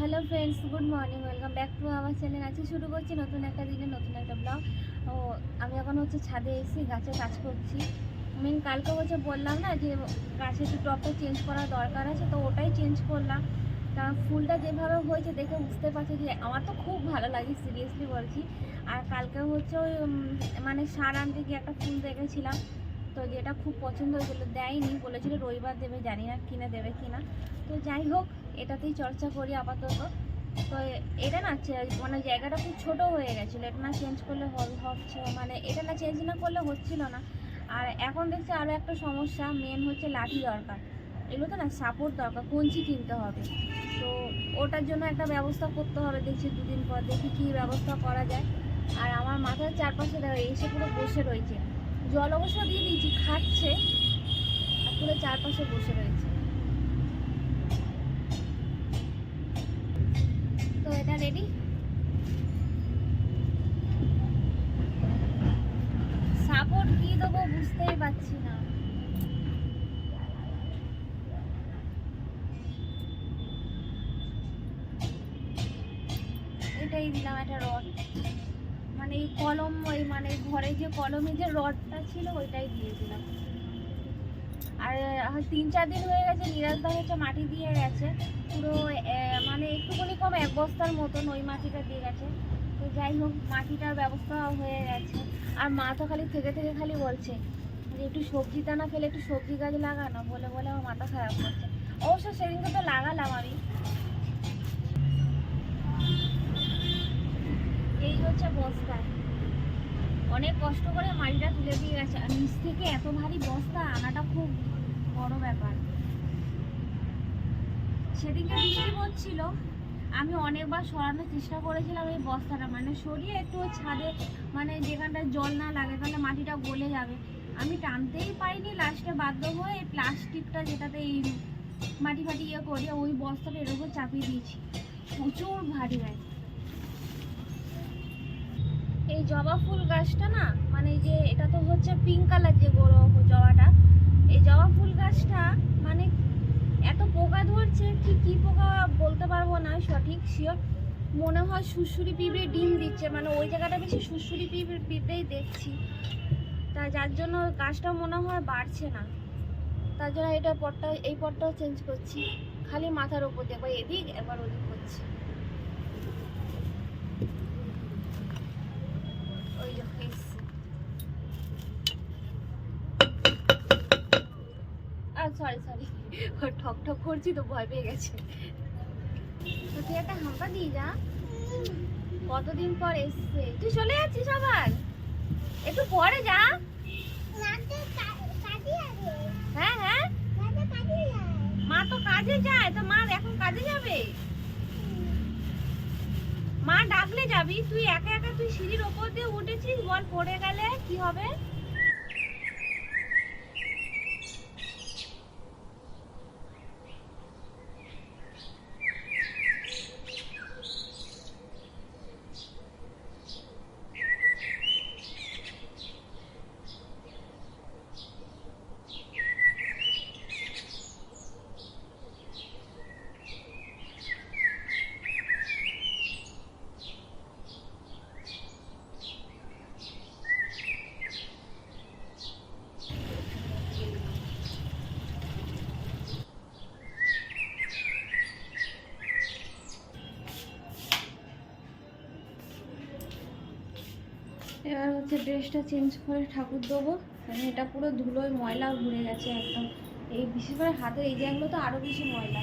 Hello friends, good morning, welcome back to আমার channel. আজকে শুরু করছি নতুন একটা দিনে, নতুন একটা ব্লগ। ও আমি এখন হচ্ছে ছাদে এসে গাছে কাজ করছি। মেন কালকে হচ্ছে বললাম না যে গাছের একটু টপটা চেঞ্জ করার দরকার আছে, তো ওটাই চেঞ্জ করলাম। কারণ ফুলটা যেভাবে হয়েছে দেখে বুঝতে পারছি যে, আমার তো খুব ভালো লাগে সিরিয়াসলি বলছি। আর কালকে হচ্ছে ওই মানে সার আনতে গিয়ে একটা ফুল দেখেছিলাম। তো যেটা খুব পছন্দ হয়েছিল, দেয়নি। বলেছিল রবিবার দেবে, জানি না কিনে দেবে কিনা। তো যাই হোক, এটাতেই চর্চা করি আপাতত। তো এটা না মানে জায়গাটা খুব ছোট হয়ে গেছিল। এটা না চেঞ্জ করলে হচ্ছে মানে এটা না চেঞ্জ না করলে হচ্ছিল না। আর এখন দেখছি আরও একটা সমস্যা মেন হচ্ছে লাঠি দরকার। এগুলোতে না সাপোর্ট দরকার, কঞ্চি কিনতে হবে। তো ওটার জন্য একটা ব্যবস্থা করতে হবে, দেখছি দুদিন পর, দেখি কী ব্যবস্থা করা যায়। আর আমার মাথার চারপাশে দেখো, এসে পুরো বসে রয়েছে। জল অবশ্য দিয়ে দিয়েছি, খাচ্ছে আর চারপাশে বসে রয়েছে। তো এটা রেডি সাপোর্ট কি দেবো বুঝতেই পারছি না। এটাই দিলাম একটা রড কলম ওই মানে ঘরে যে কলমে যে রডটা ছিল ওইটাই দিয়ে দিলাম আর তিন চার দিন হয়ে গেছে নিরাজদা হচ্ছে, মাটি দিয়ে গেছে। পুরো মানে একটুখানি কম এক বস্তার মতন ওই মাটিটা দিয়ে গেছে। তো যাই হোক, মাটিটার ব্যবস্থা হয়ে গেছে। আর মা তো খালি থেকে থেকে খালি বলছে যে একটু সবজি দানা ফেলে একটু সবজি গাছ লাগানো, বলে বলে আমার মাথা খারাপ করছে। অবশ্য সেদিনকে তো লাগালাম আমি। হচ্ছে বস্তা। অনেক কষ্ট করে মাটিটা তুলে দিয়ে গেছে। আর নিচ থেকে এত ভারী বস্তা, আনাটা খুব বড় ব্যাপার। সেদিনকে বৃষ্টি পড়ছিল। আমি অনেকবার সরানোর চেষ্টা করেছিলাম এই বস্তাটা। মানে সরিয়ে একটু ছাদে মানে যেখানটা জল না লাগে, তাহলে মাটিটা গলে যাবে। আমি টানতেই পারিনি, লাস্টে বাধ্য হয়ে প্লাস্টিকটা যেটাতে এই মাটি ফাটি ইয়ে করে ওই বস্তাটা এর উপর চাপিয়ে দিয়েছি। প্রচুর ভারী গাছ এই জবা ফুল গাছটা না মানে যে এটা তো হচ্ছে পিঙ্ক কালার যে বড় জবাটা, এই জবা ফুল গাছটা মানে এত পোকা ধরছে, ঠিক কি পোকা বলতে পারব না, সঠিক শিওর মনে হয় সুসুরি পিঁপড়ে ডিম দিচ্ছে মানে ওই জায়গাটা বেশি সুসুরি পিঁপড়ে, পিঁপড়েই দেখছি। তা যার জন্য গাছটা মনে হয় বাড়ছে না। তার জন্য এটা পটটা, এই পটটাও চেঞ্জ করছি। খালি মাথার উপর দিয়ে এদিক একবার ওদিক করছি ওই যে এসছে। সরি সরি ঠক ঠক করছি তো ভয় পেয়ে গেছে। তো তুই একটা হাঁপা দিয়ে যা। কতদিন পর এসছে? তুই চলে যাচ্ছিস আবার? একটু পরে যা। হ্যাঁ হ্যাঁ। মা তো কাজে যায়, তো মা এখন কাজে যাবে? মা ডাকলে যাবি? তুই একা একা তুই সিঁড়ির ওপর দিয়ে উঠেছিস? বল পড়ে গেলে কি হবে? এবার হচ্ছে ড্রেসটা চেঞ্জ করে ঠাকুর দেবো। মানে এটা পুরো ধুলোয় ময়লা ঘুরে গেছে একদম। এই বিশেষ করে হাতের এই জায়গাগুলো তো আরও বেশি ময়লা।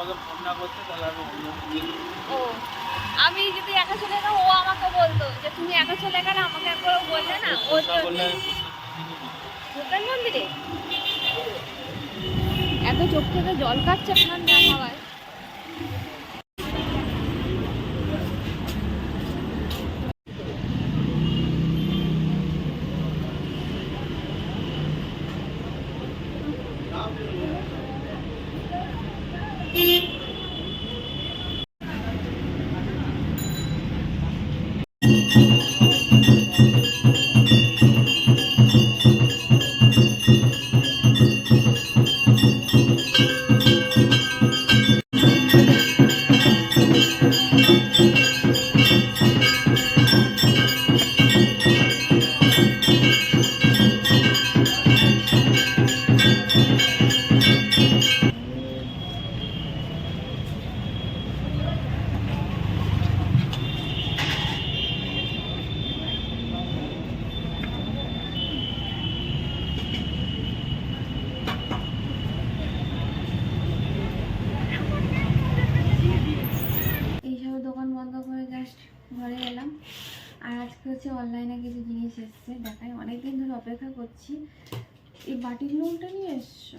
আমাকে ফোন না করতে তাহলে আমি অন্য ও আমি যদি একা চলে গেলাম ও আমাকে বলতো যে তুমি একা চলে গেলে আমাকে একবার বললে না? ও ভূতের মন্দিরে? এত চোখ থেকে জল কাটছে ঠান্ডা হাওয়ায় অনলাইনে কিছু জিনিস এসছে। দেখাই অনেকদিন ধরে অপেক্ষা করছি। এই বাটির নুনটা নিয়ে এসছো?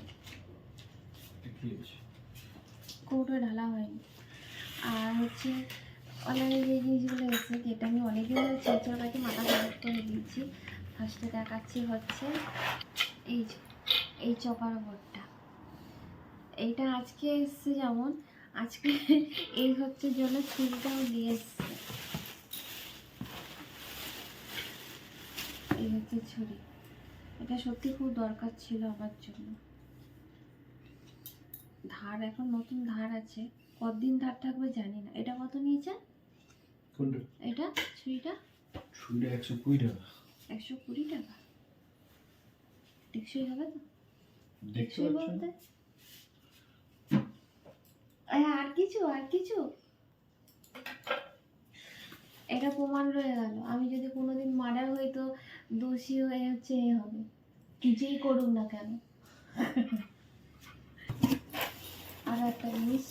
কৌটো ঢালা হয়নি। আর হচ্ছে অনলাইনে যে জিনিসগুলো এসছে যেটা আমি অনেকদিন ধরে চেঁচার কাছে মাথা খারাপ করে দিয়েছি। ফার্স্টে দেখাচ্ছি হচ্ছে এই এই চপার বোর্ডটা এইটা আজকে এসছে যেমন আজকে এই হচ্ছে জন্য ছুরিটাও দিয়ে এসছে। হচ্ছে ছুরি। এটা সত্যি খুব দরকার ছিল আমার জন্য। ধার এখন নতুন ধার আছে। কতদিন ধার থাকবে জানি না। এটা কত নিয়েছে কোনটা? এটা? ছুরিটা? ছুরিটা একশো কুড়ি টাকা। একশো কুড়ি টাকা? টেকসই হবে তো? টেকসই বলতে? এই, আর কিছু আর কিছু। এটা প্রমাণ রয়ে গেল। আমি যদি কোনোদিন মার্ডার হই তো দোষী হয়ে হচ্ছে এ হবে। যেই করুক না কেন। আর একটা জিনিস।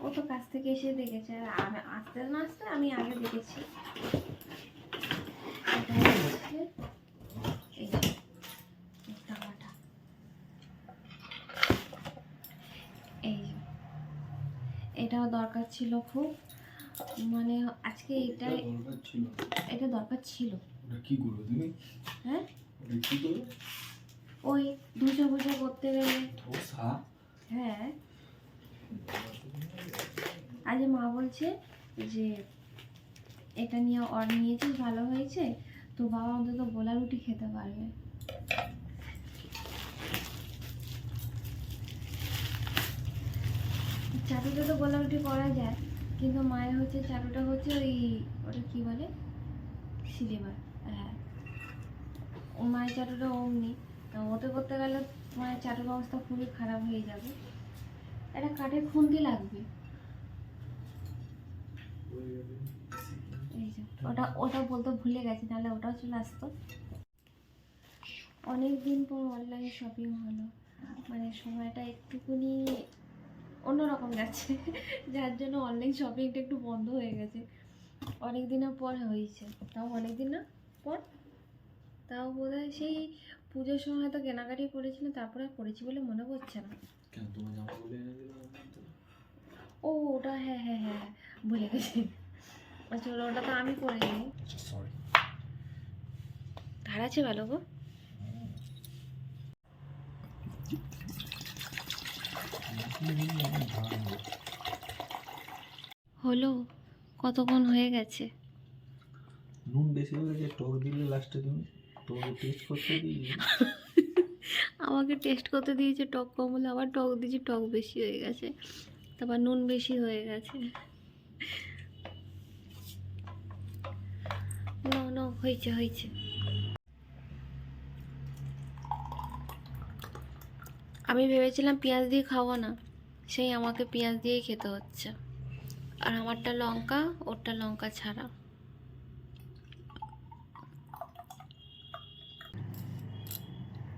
ও তো কাছ থেকে এসে দেখেছে। আর আসতে না আসতে আমি আগে দেখেছি। এটাও দরকার ছিল খুব। মানে আজকে এটা এটা দরকার ছিল। কি করবে তুমি? হ্যাঁ? কি করবে? ওই দুশো বুঝে করতে গেলে। হ্যাঁ। আজ মা বলছে যে এটা নিয়ে অর নিয়েছিস ভালো হয়েছে। তো বাবা অন্তত গোলা রুটি খেতে পারবে। চাটুটা তো গোলা রুটি করা যায়। কিন্তু মায়ের হচ্ছে চাটুটা হচ্ছে ওই, ওটা কি বলে? সিলেবার হ্যাঁ। ও মায়ের চাটুটা অমনি ওতে করতে গেলে মায়ের চাটুর অবস্থা খুবই খারাপ হয়ে যাবে। একটা কাঠের খুন্তি লাগবে। ওটা ওটা বলতে ভুলে গেছি তাহলে ওটাও চলে আসতো। অনেক দিন পর অনলাইন শপিং হলো। মানে সময়টা একটুকুনি অন্যরকম গেছে যার জন্য অনলাইন শপিংটা একটু বন্ধ হয়ে গেছে। অনেক দিনের পর হয়েছে। তাও অনেক দিন না? পর? তাও বোধ হয় সেই পুজোর সময় হয়তো কেনাকাটি করেছিলাম তারপরে আর করেছি বলে মনে পড়ছে না। ও ওটা হ্যাঁ হ্যাঁ হ্যাঁ হ্যাঁ, ভুলে গেছি। আচ্ছা ওটা ওটা তো আমি করে নিই ধার আছে ভালো গো। হলো কতক্ষণ হয়ে গেছে? নুন বেশি হয়ে গেছে টক দিলে লাস্টে তুমি? তোমাকে টেস্ট করতে দিই। আমাকে টেস্ট করতে দিয়েছে টক কম হলে আবার টক দিয়েছি টক বেশি হয়ে গেছে। তারপর নুন বেশি হয়ে গেছে। ন ন হয়েছে হয়েছে। আমি ভেবেছিলাম পেঁয়াজ দিয়ে খাব না। সেই আমাকে পেঁয়াজ দিয়েই খেতে হচ্ছে। আর আমারটা লঙ্কা, ওরটা লঙ্কা ছাড়া।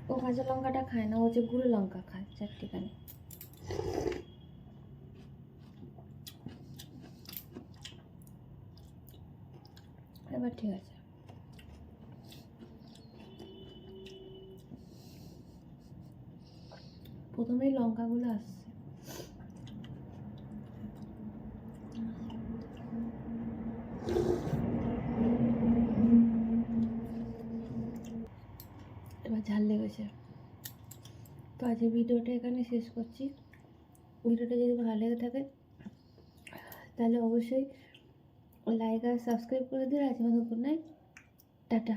ও কাঁচা লঙ্কাটা খায় না, ও যে গুঁড়ো লঙ্কা খায় চারটিখানি। এবার ঠিক আছে। প্রথমেই লঙ্কাগুলো আসছে। এবার ঝাল লেগেছে। তো আজকে ভিডিওটা এখানে শেষ করছি। ভিডিওটা যদি ভালো লেগে থাকে, তাহলে অবশ্যই লাইক আর সাবস্ক্রাইব করে দিও। আজকে মতো নাইট টাটা।